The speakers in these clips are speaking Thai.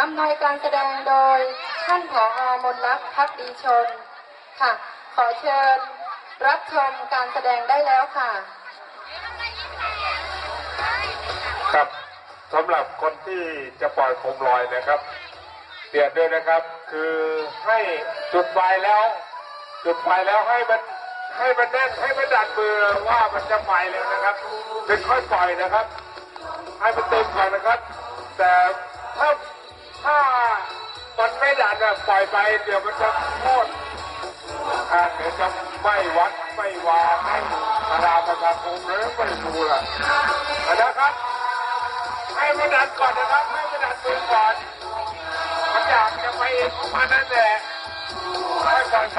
อำนวยการแสดงโดยท่านผอมนลักษ์พักดีชน ค่ะ ขอเชิญรับชมการแสดงได้แล้วค่ะ ครับสำหรับคนที่จะปล่อยโคมลอยนะครับเตือนด้วยนะครับ คือให้จุดไฟแล้ว จุดไฟแล้วให้มันให้มันแน่นให้มันดันมือว่ามันจะไปแล้วนะครับถึงค่อยปล่อยนะครับ ให้มันเต็มก่อนนะครับ แต่ถ้า ถ้ามันไม่ดันอะปล่อยไป เดี๋ยวมันจะโคตรอ่าเดี๋ยวจะไม่วัดไม่วาไม่พราประชาคมหรือไม่ดูล่ะนะครับให้มันดันก่อนนะครับ ให้มันดันมือก่อนมันอยากจะไปเองของมันนั่นแหละให้ปล่อยไป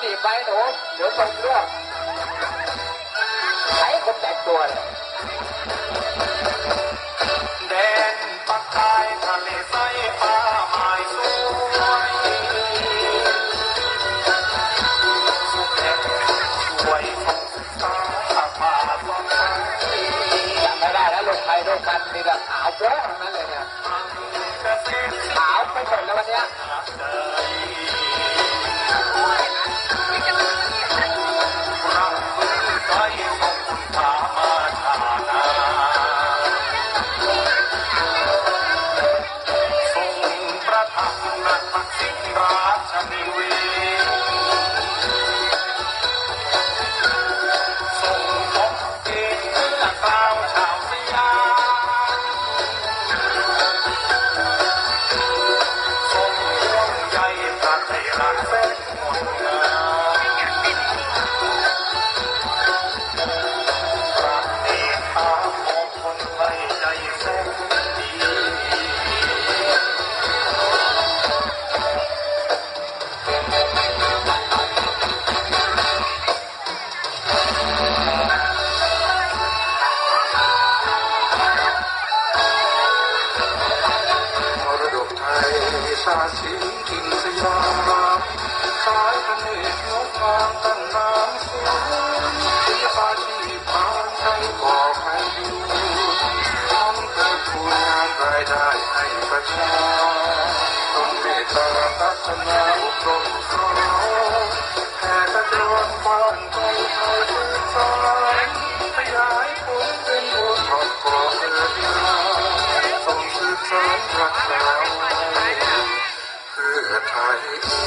หนีไปหนูเดี๋ยวตกเรื่องใช้คนแต่งตัวเลยแดนปักใต้ทะเลใสป่าไม้สวยสุดแห่งช่วยของศึกษาป่าสองพันจำไม่ได้แล้วลงไปด้วยกันมีแต่ขาวโบ๊ะทั้งนั้นเลยเนี่ยขาวไปหมดแล้ววันเนี้ย ระทับนักทักษิณราชนิเว าติสินถิ่นสยามสายพระเนตรงดงามตั้งน้ำสูงศิลปาชีพพานไทยบอกให้ดูทำเพื่อคุณงานรายได้ให้ประชาทรงเมตตาพัฒนาอบรมสอนแผ่กระจรความใจไทยพื้นสายขยายผลเป็นบัวทองก่อเรือดีทรงสืบสานรักษาไว้ Hypnotized.